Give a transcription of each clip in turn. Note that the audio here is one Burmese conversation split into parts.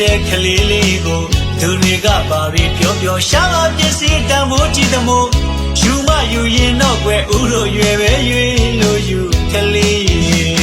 တဲ့ကလေးလေးကိုသူတွေကပါပြီးပြောပြောရှာလာပစ္စည်းတန်ဖိုးကြည့်သမို့ယူမယူရင်တော့ကွယ်ဥတို့ရွယ်ပဲရွေလို့ယူကလေး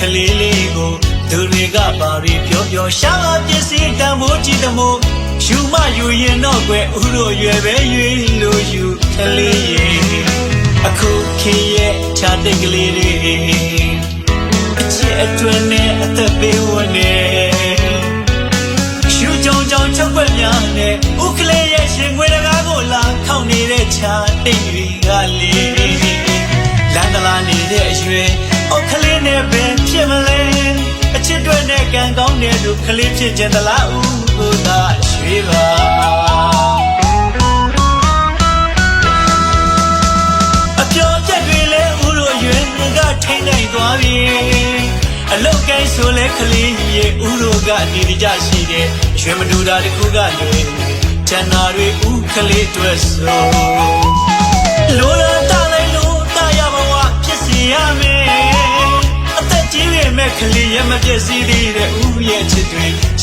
ကလေးလေးကိုသူတွေကပါပြီးပြောပြောရှာလာပစ္စည်းတန်ဖိုးကြည့်သမို့ယူမယူရင်တော့ကွယ်ဦးလိုရွယ်ပဲရွေလို့ယူကလေးရေအခုခင်ရဲ့ခြားတဲ့ကလေးတွေအချစ်အတွင်းနဲ့အသက်ပေး လူကလေးဖြစ်ခြင်းသလားဥကိုသာရွှေပါအပြောချက်တွေလဲဥလိုရွယ်ကထိမ့်နိုင်သွားပြီအလုတ်ကိုင်းဆိုလဲကလေးရေဥလိုကနေကြရှိတယ်ရွှေမတူတာတခုကလွယ်ချန်နာတွေဥကလေးတွေ့ဆို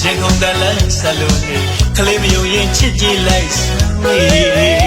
ရင်ကုန်တယ်လဲဆက်လို့နေကလေးမယုံရင်ချစ်ကြည့်လိုက်စမ်းဝေး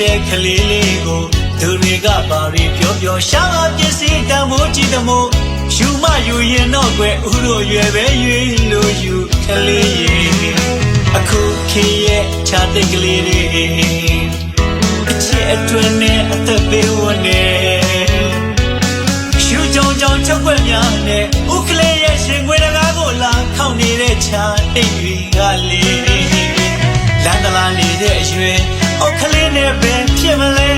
တဲ့ကလေးလေးကိုသူတွေကပါပြီးပြောပြောရှာလာပစ္စည်းတန်ဖိုးကြည့်သမို့ယူမယူရင်တော့ကွယ်ဦးလိုရွယ်ပဲရွေလို့ယူကလေးရေအခုခင်ရဲ့ခြားတဲ့ကလေးတွေအချစ်အတွင်းနဲ့အသက်ပေးဝနေရှူကြုံကြောင်ချုပ်ွက်များနဲ့ဥကလေးရဲ့ရှင်ခွေတကားကိုလာခောက်နေတဲ့ချာတိတ်တွေကလေလန်တလာနေတဲ့အရွယ် အုတ်ကလေးနဲ့ပဲဖြစ်မလဲ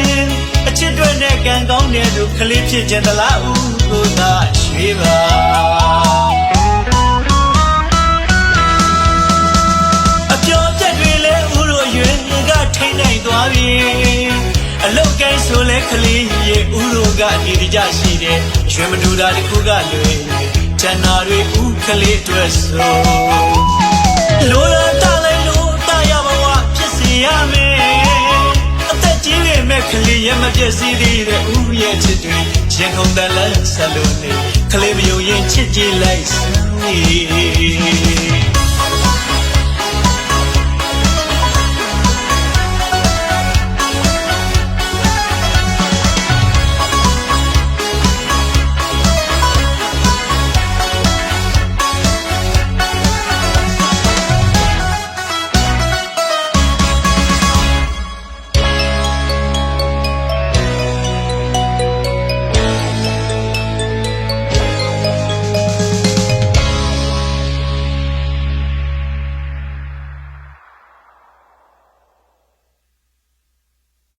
အချစ်တွေနဲ့ကံကောင်းတဲ့သူကလေးဖြစ်ခြင်းသလားဥကိုသာရွှေပါအပြောချက်တွေလဲဥလိုရွယ်ကထိမ့်နိုင်သွားပြီအလုတ်ကိုင်းဆိုလဲကလေးရေဥလိုကနေကြရှိတယ်ရွှေမတူတာတခုကလွယ်ချန်နာတွေဥကလေးအတွက်ဆိုလိုလာတာလိုက်လို့တာ ပြည့်စည်သေးတဲ့ဥရဲ့ချစ်တွေရင်ကုန်တယ်လဲဆက်လို့နေကလေးမယုံရင်ချစ်ကြည့်လိုက်စမ်း